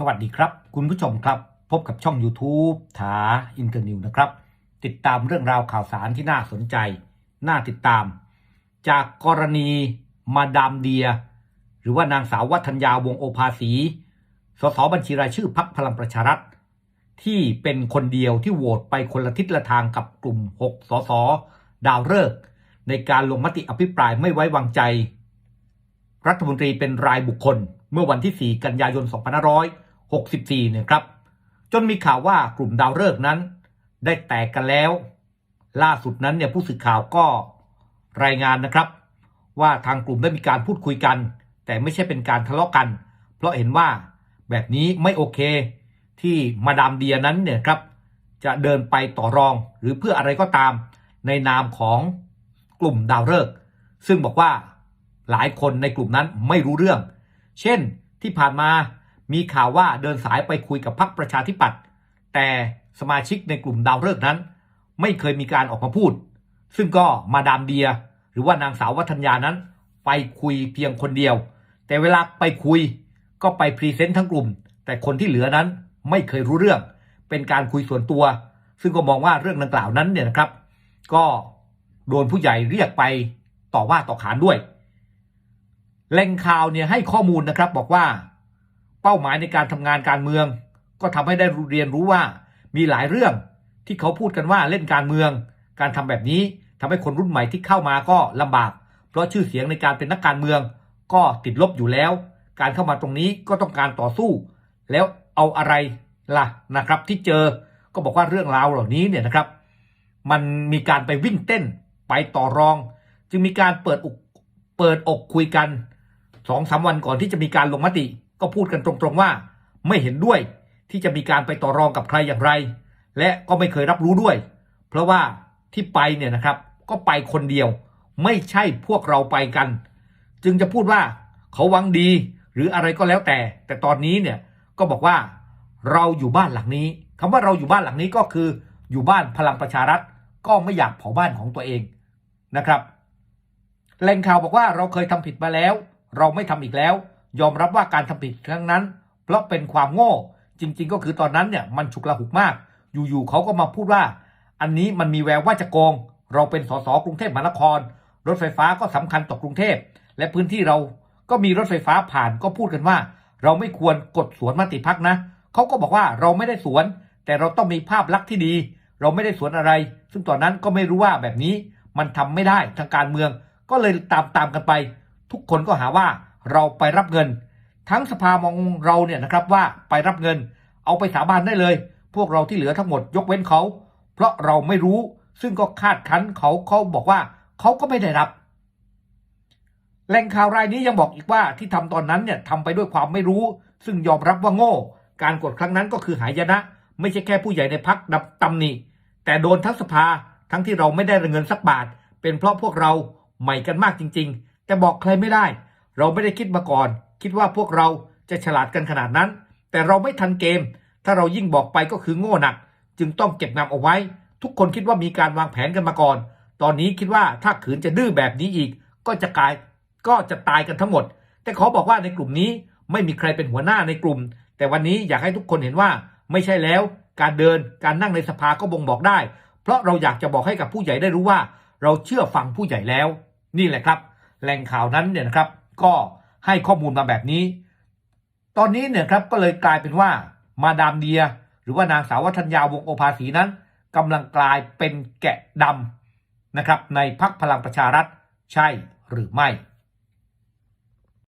สวัสดีครับ คุณผู้ชมครับ พบกับช่อง YouTube ถาอินเตอร์นิวนะครับ ติดตามเรื่องราวข่าวสารที่น่าสนใจ น่าติดตาม จากกรณีมาดามเดีย หรือว่านางสาววัฒนยาวงโอภาสี สสบัญชีรายชื่อพักพลังประชารัฐ ที่เป็นคนเดียวที่โหวตไปคนละทิศละทางกับกลุ่ม 6 สส ดาวฤกษ์ในการลงมติอภิปรายไม่ไว้วางใจ รัฐมนตรีเป็นรายบุคคลเมื่อวันที่ 4 กันยายน 2500 24นี่ยครับ จนมีข่าวว่ากลุ่มดาวฤกษ์นั้น ได้แตกกันแล้ว ล่าสุดนั้นเนี่ยผู้สื่อข่าวก็รายงานนะครับ ว่าทางกลุ่มได้มีการพูดคุยกัน แต่ไม่ใช่เป็นการทะเลาะกัน เพราะเห็นว่าแบบนี้ไม่โอเคที่มาดามเดียนั้นเนี่ยครับ จะเดินไปต่อรองหรือเพื่ออะไรก็ตามในนามของกลุ่มดาวฤกษ์ซึ่งบอกว่าหลายคนในกลุ่มนั้นไม่รู้เรื่อง เช่นที่ผ่านมา มีข่าวว่าเดินสายไปคุยกับพรรคประชาธิปัตย์แต่สมาชิกในกลุ่มดาวฤกษ์นั้น ไม่เคยมีการออกมาพูด ซึ่งก็มาดามเดีย หรือว่านางสาววัฒนยานั้น ไปคุยเพียงคนเดียว แต่เวลาไปคุยก็ไปพรีเซนต์ทั้งกลุ่ม แต่คนที่เหลือนั้นไม่เคยรู้เรื่อง เป็นการคุยส่วนตัว ซึ่งก็มองว่าเรื่องดังกล่าวนั้นเนี่ยนะครับ ก็โดนผู้ใหญ่เรียกไปต่อว่าต่อขานด้วยแหล่งข่าวเนี่ยให้ข้อมูลนะครับบอกว่า ป้าหมายในการทำงานการเมือง ก็ทำให้ได้เรียนรู้ว่ามีหลายเรื่องที่เขาพูดกันว่าเล่นการเมือง การทำแบบนี้ทำให้คนรุ่นใหม่ที่เข้ามาก็ลำบาก เพราะชื่อเสียงในการเป็นนักการเมือง ก็ติดลบอยู่แล้ว การเข้ามาตรงนี้ก็ต้องการต่อสู้ แล้วเอาอะไรล่ะนะครับที่เจอก็บอกว่าเรื่องราวเหล่านี้เนี่ยนะครับ มันมีการไปวิ่งเต้นไปต่อรอง จึงมีการเปิดอกเปิดอกคุยกันสองสามวันก่อนที่จะมีการลงมติ ก็พูดกันตรงๆว่าไม่เห็นด้วยที่จะมีการไปต่อรองกับใครอย่างไร และก็ไม่เคยรับรู้ด้วย เพราะว่าที่ไปเนี่ยนะครับก็ไปคนเดียว ไม่ใช่พวกเราไปกัน จึงจะพูดว่าเขาหวังดีหรืออะไรก็แล้วแต่ แต่ตอนนี้เนี่ยก็บอกว่าเราอยู่บ้านหลังนี้คำว่าเราอยู่บ้านหลังนี้ก็คืออยู่บ้านพลังประชารัฐก็ไม่อยากเผาบ้านของตัวเองนะครับแหล่งข่าวบอกว่าเราเคยทำผิดมาแล้ว เราไม่ทำอีกแล้ว ยอมรับว่าการทำผิดครั้งนั้น เพราะเป็นความโง่ จริง ๆ ก็คือตอนนั้นเนี่ยมันฉุกละหุกมาก อยู่ๆเขาก็มาพูดว่า อันนี้มันมีแววว่าจะโกง เราเป็นสสกรุงเทพมหานคร รถไฟฟ้าก็สำคัญต่อกรุงเทพและพื้นที่เราก็มีรถไฟฟ้าผ่านก็พูดกันว่า เราไม่ควรกดสวนมติพักนะเขาก็บอกว่าเราไม่ได้สวน แต่เราต้องมีภาพลักษณ์ที่ดี เราไม่ได้สวนอะไร ซึ่งตอนนั้นก็ไม่รู้ว่าแบบนี้มันทำไม่ได้ทางการเมือง ก็เลยตามตามกันไป ทุกคนก็หาว่า เราไปรับเงิน ทั้งสภามองเราเนี่ยนะครับว่าไปรับเงิน เอาไปสาบานได้เลย พวกเราที่เหลือทั้งหมดยกเว้นเขา เพราะเราไม่รู้ซึ่งก็คาดคั้นเขาเขาบอกว่าเขาก็ไม่ได้รับแหล่งข่าวรายนี้ยังบอกอีกว่าที่ทำตอนนั้นเนี่ยทำไปด้วยความไม่รู้ ซึ่งยอมรับว่าโง่ การกดครั้งนั้นก็คือหายนะ ไม่ใช่แค่ผู้ใหญ่ในพักดับตำหนิแต่โดนทั้งสภาทั้งที่เราไม่ได้เงินสักบาท เป็นเพราะพวกเราใหม่กันมากจริง ๆ แต่บอกใครไม่ได้ เราไม่ได้คิดมาก่อน คิดว่าพวกเราจะฉลาดกันขนาดนั้น แต่เราไม่ทันเกม ถ้าเรายิ่งบอกไปก็คือโง่หนัก จึงต้องเก็บงำเอาไว้ ทุกคนคิดว่ามีการวางแผนกันมาก่อน ตอนนี้คิดว่าถ้าขืนจะดื้อแบบนี้อีก ก็จะกลายก็จะตายกันทั้งหมด แต่ขอบอกว่าในกลุ่มนี้ไม่มีใครเป็นหัวหน้าในกลุ่ม แต่วันนี้อยากให้ทุกคนเห็นว่าไม่ใช่แล้ว การเดินการนั่งในสภาก็บ่งบอกได้ เพราะเราอยากจะบอกให้กับผู้ใหญ่ได้รู้ว่า เราเชื่อฟังผู้ใหญ่แล้ว นี่แหละครับ แหล่งข่าวนั้นเนี่ยนะครับ ก็ให้ข้อมูลมาแบบนี้ ตอนนี้เนี่ยครับก็เลยกลายเป็นว่ามาดามเดีย หรือว่านางสาววัฒนยาวงศโอภาสีนั้นกำลังกลายเป็นแกะดำนะครับในพักพลังประชารัฐใช่หรือไม่